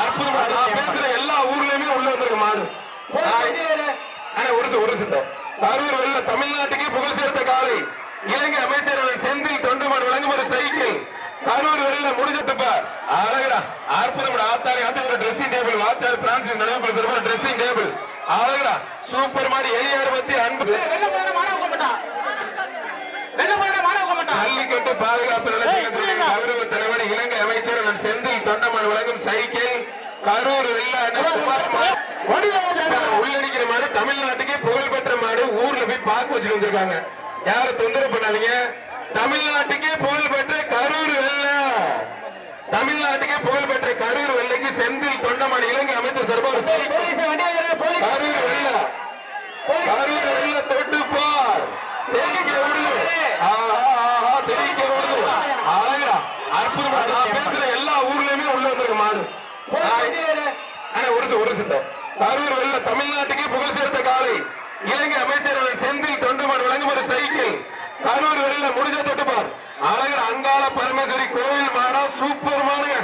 அற்புதமா நான் பேசுற எல்லா ஊர்லயுமே உள்ள வந்திருக்கு மாடு. ஒரு ஒரு கரூர் வெள்ள தமிழ்நாட்டுக்கே புகழ் சேர்த்த காலை இலங்கை அமைச்சர்கள் செந்தில் தொண்டமான் வழங்கும் ஒரு சைக்கிள். கரூர் வெள்ள முடிஞ்சதுப்ப. அழகா அற்புதம் ஆத்தாரி ஆத்தாரி டிரெஸ்ஸிங் டேபிள் வாத்தாரி பிரான்சிஸ் நினைவு சார் ட்ரெஸ்ஸிங் டேபிள் அழகா சூப்பர் மாடி ஏழு அறுபத்தி அன்பு. ஜல்லிக்கட்டு பாதுகாப்பு நிலையத்தின் கௌரவ தலைவர் இலங்கை அமைச்சர் செந்தில் தொண்டமான் வழங்கும் சைக்கிள். கரூர் உள்ளடிக்கிற மாடு தமிழ்நாட்டுக்கே புகழ்பெற்ற மாடு ஊர்ல போய் பார்க்க வச்சுட்டு வந்திருக்காங்க. யாரும் தொந்தரவு பண்ணாதீங்க. தமிழ்நாட்டுக்கே புகழ்பெற்ற கரூர் வெள்ள. தமிழ்நாட்டுக்கே புகழ்பெற்ற கரூர் வெள்ளைக்கு செந்தில் தொண்டமான் இலங்கை அமைச்சர் போலீஸ். கரூர் வெள்ள. கரூர் வெள்ள தொட்டு பார் தெரிவிக்க விடுது தெரிவிக்க விடுது அழகா அற்புதமா நான் பேசுற எல்லா ஊர்லயுமே உள்ள வந்திருக்க மாடு. ஒரு ஒரு சார். கரூர் வெள்ள தமிழ்நாட்டுக்கே புகழ் சேர்த்த காலை இலங்கை அமைச்சரவை செந்தில் தொண்டுமான் வழங்கும் ஒரு சைக்கிள். கரூர் வெள்ள முடிஞ்ச தொட்டுப்பார். அழகர் அங்காள பரமேஸ்வரி கோவில் மாடா சூப்பர் மாடுங்க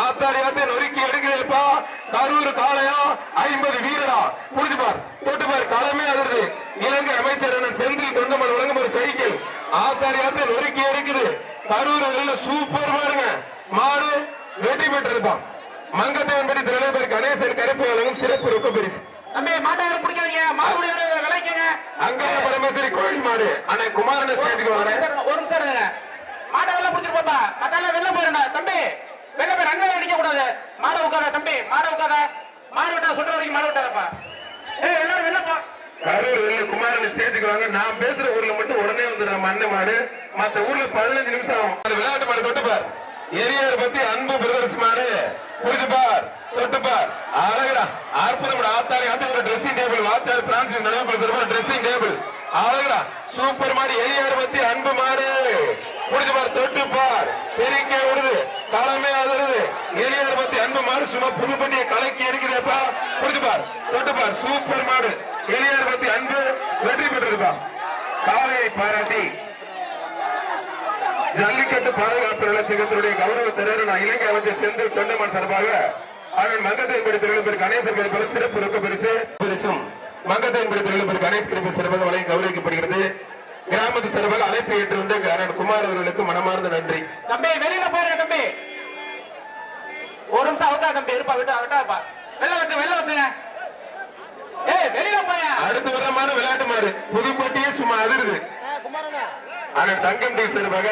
ஆத்தாடி நொறுக்கி எடுக்கிறப்பா கரூர் காளையா? ஐம்பது வீரரா? புரிஞ்சுப்பார். தொட்டுப்பார். களமே அதிர்து இலங்கை அமைச்சர் செந்தில் தொண்டமன் வழங்கும் ஒரு சைக்கிள். ஆத்தாடி நொறுக்கி எடுக்குது. கரூர் வெள்ள சூப்பர் மாடுங்க மாடு வெற்றி பெற்றிருப்பான். மங்கத்தேவன்படி தலைவர் கணேசன் கருப்பு வழங்கும் சிறப்பு ரொக்க பரிசு. தம்பி மாட்டை யாரும் பிடிக்காதீங்க. மாடு விளைக்கங்க அங்காள பரமேஸ்வரி கோயில் மாடு. அண்ணே குமாரன ஸ்டேஜுக்கு வரேன் ஒரு நிமிஷம் இருங்க. மாட்டை வெளில பிடிச்சிட்டு போப்பா. மத்தால வெளில போயிருந்தா தம்பி வெளில போய் ரன்வே அடிக்க கூடாது மாடை தம்பி மாடை மாடு விட்டா சொல்ற வரைக்கும் மாடு விட்டாரப்பா ஏய் எல்லாரும் வெளில கரூர் வெள்ள குமாரன் ஸ்டேஜுக்கு வாங்க. நான் பேசுற ஊர்ல மட்டும் உடனே வந்துடுற மண்ணு மாடு. மத்த ஊர்ல பதினஞ்சு நிமிஷம் ஆகும். விளையாட்டு மாடு தொட்டுப்பார் எரியார் பத்தி அன்பு பிரதர்ஸ் மாடு. புரிஞ்சுப்பார் தொட்டுப்பார் அழகடா. அற்புதம் ஆத்தாரி அது ஒரு ட்ரெஸ்ஸிங் டேபிள் வாத்தாரி பிரான்சிஸ் நினைவு சிறப்பான ட்ரெஸ்ஸிங் டேபிள் அழகடா. சூப்பர் மாடு எரியார் பத்தி அன்பு மாடு. புரிஞ்சுப்பார் தொட்டுப்பார் பெருக்க விடுது களமே அதிருது எரியார் பத்தி அன்பு மாடு சும்மா புது பண்ணிய கலக்கி இருக்கிறப்பா புரிஞ்சுப்பார் தொட்டுப்பார் சூப்பர் மாடு. எளியார் பத்தி அன்பு வெற்றி பெற்றிருப்பா காலையை பாராட்டி ஜல்லிக்கட்டு பாதுகாப்பு நலச்சங்கத்தினுடைய கௌரவ தலைவர் நான் இலங்கை அமைச்சர் செந்தில் தொண்டமான் சார்பாக அவன் மங்கத்தைப்படி திருவிழா கணேசன் பெருப்பது சிறப்பு ரொக்க பரிசு பரிசும் மங்கத்தைப்படி திருவிழா கணேஷ் கிருப்பி சிறப்பாக வழங்கி கௌரவிக்கப்படுகிறது. கிராமத்து சார்பாக அழைப்பு ஏற்று வந்த அண்ணன் குமார் அவர்களுக்கு மனமார்ந்த நன்றி. தம்பி வெளியில போயிருங்க தம்பி. ஒரு நிமிஷம் அவுட்டா தம்பி இருப்பா விட்டா விட்டாப்பா வெளில வந்து வெளில வந்துங்க ஏய் வெளியில போயா? அடுத்த விதமான விளையாட்டு மாடு. புதுப்பட்டியே சும்மா அதிருது. அண்ணன் தங்கம் டி சார்பாக